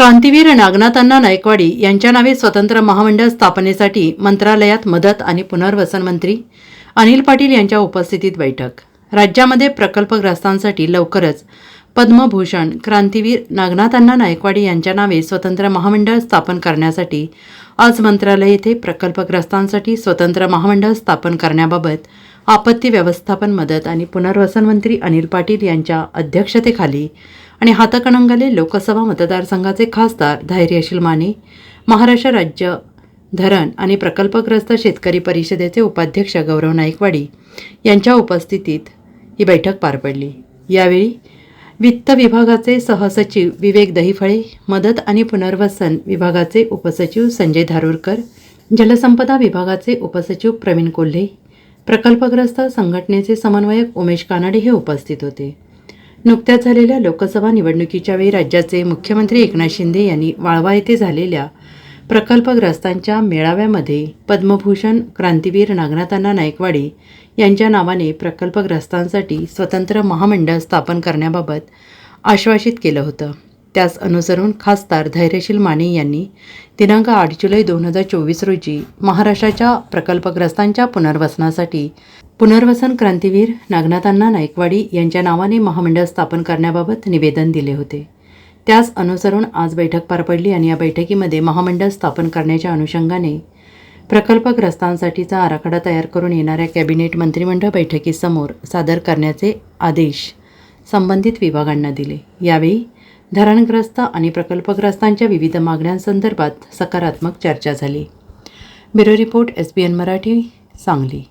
क्रांतीवीर नागनाथांना नायकवाडी यांच्या नावे स्वतंत्र महामंडळ स्थापनेसाठी मंत्रालयात मदत आणि पुनर्वसन मंत्री अनिल पाटील यांच्या उपस्थितीत बैठक. राज्यामध्ये प्रकल्पग्रस्तांसाठी लवकरच पद्मभूषण क्रांतीवीर नागनाथांना नायकवाडी यांच्या नावे स्वतंत्र महामंडळ स्थापन करण्यासाठी आज मंत्रालय येथे प्रकल्पग्रस्तांसाठी स्वतंत्र महामंडळ स्थापन करण्याबाबत आपत्ती व्यवस्थापन मदत आणि पुनर्वसन मंत्री अनिल पाटील यांच्या अध्यक्षतेखाली आणि हातकणंगले लोकसभा मतदारसंघाचे खासदार धैर्यशील माने महाराष्ट्र राज्य धरण आणि प्रकल्पग्रस्त शेतकरी परिषदेचे उपाध्यक्ष गौरव नाईकवाडी यांच्या उपस्थितीत ही बैठक पार पडली. यावेळी वित्त विभागाचे सहसचिव विवेक दहिफळे मदत आणि पुनर्वसन विभागाचे उपसचिव संजय धारूरकर जलसंपदा विभागाचे उपसचिव प्रवीण कोल्हे प्रकल्पग्रस्त संघटनेचे समन्वयक उमेश कानडे हे उपस्थित होते. नुकत्याच झालेल्या लोकसभा निवडणुकीच्या वेळी राज्याचे मुख्यमंत्री एकनाथ शिंदे यांनी वाळवा येथे झालेल्या प्रकल्पग्रस्तांच्या मेळाव्यामध्ये पद्मभूषण क्रांतीवीर नागनाथांना नायकवाडी यांच्या नावाने प्रकल्पग्रस्तांसाठी स्वतंत्र महामंडळ स्थापन करण्याबाबत आश्वासित केलं होतं. त्यास अनुसरून खासदार धैर्यशील माने यांनी दिनांक आठ जुलै दोन हजार चोवीस रोजी महाराष्ट्राच्या प्रकल्पग्रस्तांच्या पुनर्वसनासाठी पुनर्वसन क्रांतीवीर नागनाथांना नायकवाडी यांच्या नावाने महामंडळ स्थापन करण्याबाबत निवेदन दिले होते. त्यास अनुसरून आज बैठक पार पडली आणि या बैठकीमध्ये महामंडळ स्थापन करण्याच्या अनुषंगाने प्रकल्पग्रस्तांसाठीचा आराखडा तयार करून येणाऱ्या कॅबिनेट मंत्रिमंडळ बैठकीसमोर सादर करण्याचे आदेश संबंधित विभागांना दिले. यावेळी धरणग्रस्त आणि प्रकल्पग्रस्तांच्या विविध मागण्यांसंदर्भात सकारात्मक चर्चा झाली. Bureau report S B N Marathi Sangli.